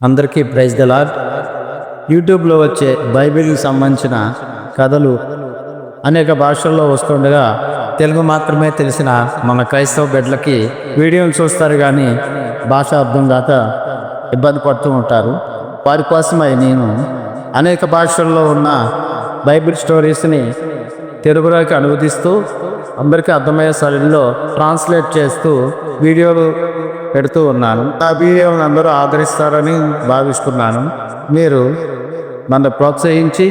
అందరికీ praise the యూట్యూబ్లో వచ్చే బైబిల్కి సంబంధించిన కథలు అనేక భాషల్లో వస్తుండగా తెలుగు మాత్రమే తెలిసిన మన క్రైస్తవ బిడ్డలకి వీడియోలు చూస్తారు కానీ భాష అర్థం కాక ఇబ్బంది పడుతూ ఉంటారు. వారి కోసమై నేను అనేక భాషల్లో ఉన్న బైబిల్ స్టోరీస్ని తెలుగులోకి అనువదిస్తూ అందరికీ అర్థమయ్యే శైలిలో ట్రాన్స్లేట్ చేస్తూ వీడియోలు పెడుతూ ఉన్నాను. అభియోగం అందరూ ఆదరిస్తారని భావిస్తున్నాను. మీరు నన్ను ప్రోత్సహించి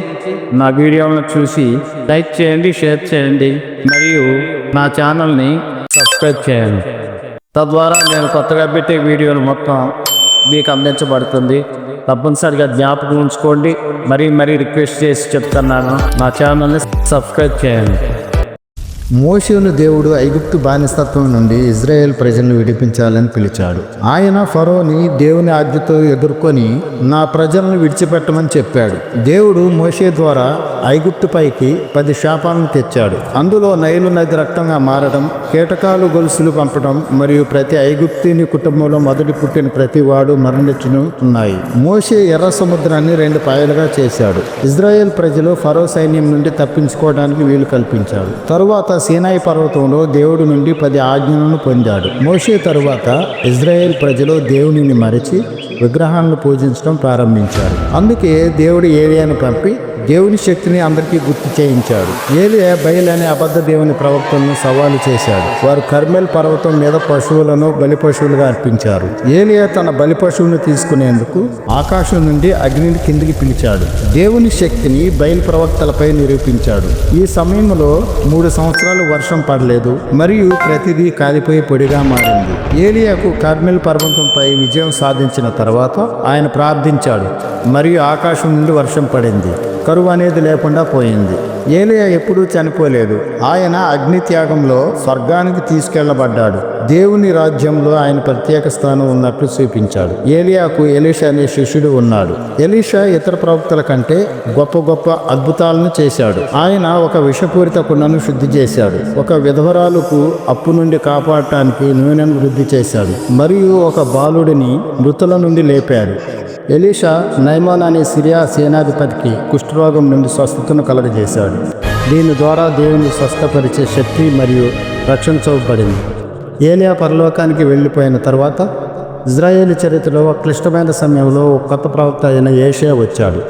నా వీడియోలను చూసి లైక్ చేయండి షేర్ చేయండి మరియు నా ఛానల్ని సబ్స్క్రైబ్ చేయండి. తద్వారా నేను కొత్తగా పెట్టే వీడియోలు మొత్తం మీకు అందించబడుతుంది. తప్పనిసరిగా జ్ఞాపకం ఉంచుకోండి. మరీ మరీ రిక్వెస్ట్ చేసి చెప్తున్నాను. నా ఛానల్ని సబ్స్క్రైబ్ చేయండి. మోషేను దేవుడు ఐగుప్తు బానిసత్వం నుండి ఇజ్రాయెల్ ప్రజలను విడిపించాలని పిలిచాడు. ఆయన ఫరోని దేవుని ఆజ్ఞతో ఎదుర్కొని నా ప్రజలను విడిచిపెట్టమని చెప్పాడు. దేవుడు మోషే ద్వారా ఐగుప్తు పైకి పది శాపాలను తెచ్చాడు. అందులో నైలు నది రక్తంగా మారడం కీటకాలు గొలుసులు పంపడం మరియు ప్రతి ఐగుప్తిని కుటుంబంలో మొదటి పుట్టిన ప్రతి వాడు మరణించుతున్నాయి మోషే ఎర్ర సముద్రాన్ని రెండు పాయలుగా చేశాడు. ఇజ్రాయెల్ ప్రజలు ఫరో సైన్యం నుండి తప్పించుకోవడానికి వీలు కల్పించాడు తరువాత సీనాయి పర్వతంలో దేవుడి నుండి పది ఆజ్ఞలను పొందాడు. మోషే తరువాత ఇజ్రాయెల్ ప్రజలు దేవునిని మరిచి విగ్రహాలను పూజించడం ప్రారంభించారు. అందుకే దేవుడు ఏరియాను పంపి దేవుని శక్తిని అందరికీ గుర్తు చేయించాడు. ఏలియా బయలు అనే అబద్ధ దేవుని ప్రవక్తలను సవాలు చేశాడు. వారు కర్మెల్ పర్వతం మీద పశువులను బలి పశువులుగా అర్పించారు. ఏలియా తన బలి పశువును తీసుకునేందుకు ఆకాశం నుండి అగ్నిని కిందికి పిలిచాడు. దేవుని శక్తిని బయలు ప్రవక్తలపై నిరూపించాడు. ఈ సమయంలో మూడు సంవత్సరాలు వర్షం పడలేదు. మరియు ప్రతిదీ కాలిపోయి పొడిగా మారింది. ఏలియాకు కర్మెల్ పర్వతంపై విజయం సాధించిన తర్వాత ఆయన ప్రార్థించాడు. మరియు ఆకాశం నుండి వర్షం పడింది. కరువు అనేది లేకుండా పోయింది. ఏలియా ఎప్పుడూ చనిపోలేదు. ఆయన అగ్ని త్యాగంలో స్వర్గానికి తీసుకెళ్ళబడ్డాడు. దేవుని రాజ్యంలో ఆయన ప్రత్యేక స్థానం ఉన్నట్లు చూపించాడు. ఏలియాకు ఎలీషా అనే శిష్యుడు ఉన్నాడు. ఎలీషా ఇతర ప్రవక్తల కంటే గొప్ప గొప్ప అద్భుతాలను చేశాడు. ఆయన ఒక విషపూరిత కుండను శుద్ధి చేశాడు. ఒక విధవరాలకు అప్పు నుండి కాపాడటానికి నూనెను వృద్ధి చేశాడు. మరియు ఒక బాలుడిని మృతుల నుండి లేపాడు. ఎలీషా నైమాన్ అనే సిరియా సేనాధిపతికి కుష్ఠరోగం నుండి స్వస్థతను కలగజేశాడు. దీని ద్వారా దేవుని స్వస్థపరిచే శక్తి మరియు రక్షణ చూపబడింది. ఏలియా పరలోకానికి వెళ్ళిపోయిన తర్వాత ఇజ్రాయేల్ చరిత్రలో ఒక క్లిష్టమైన సమయంలో ఒక కొత్త ప్రవక్త అయిన ఏషియా వచ్చాడు.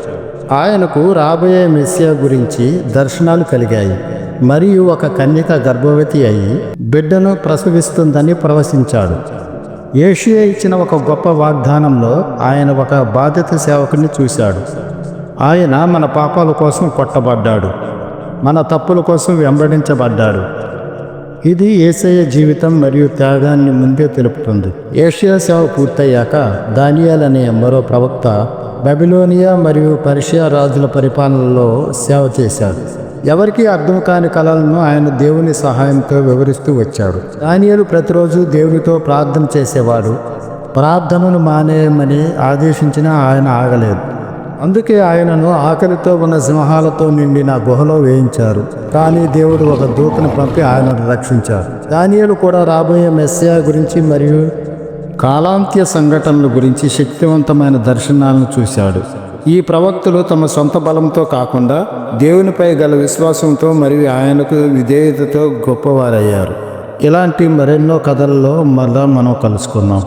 ఆయనకు రాబోయే మెస్సియా గురించి దర్శనాలు కలిగాయి. మరియు ఒక కన్యక గర్భవతి అయి బిడ్డను ప్రసవిస్తుందని ప్రవశించాడు. ఏషియా ఇచ్చిన ఒక గొప్ప వాగ్దానంలో ఆయన ఒక బాధ్యత సేవకుని చూశాడు. ఆయన మన పాపాల కోసం కొట్టబడ్డాడు. మన తప్పుల కోసం వెంబడించబడ్డాడు. ఇది ఏసయ్య జీవితం మరియు త్యాగాన్ని ముందే తెలుపుతుంది. ఏషియా సేవ పూర్తయ్యాక దానియాల్ అనే మరో ప్రవక్త బబిలోనియా మరియు పర్షియా రాజుల పరిపాలనలో సేవ చేశాడు. ఎవరికీ అర్థం కాని కళలను ఆయన దేవుని సహాయంతో వివరిస్తూ వచ్చాడు. దానియలు ప్రతిరోజు దేవునితో ప్రార్థన చేసేవాడు. ప్రార్థనను మానేయమని ఆదేశించినా ఆయన ఆగలేదు. అందుకే ఆయనను ఆకలితో ఉన్న సింహాలతో నిండిన గుహలో వేయించారు. కానీ దేవుడు ఒక దూతను పంపి ఆయనను రక్షించారు. దానియలు కూడా రాబోయే మెస్సియా గురించి మరియు కాలాంత్య సంఘటనల గురించి శక్తివంతమైన దర్శనాలను చూశాడు. ఈ ప్రవక్తలు తమ సొంత బలంతో కాకుండా దేవునిపై గల విశ్వాసంతో మరియు ఆయనకు విధేయతతో గొప్పవారయ్యారు. ఇలాంటి మరెన్నో కథల్లో మళ్ళా మనం కలుసుకున్నాం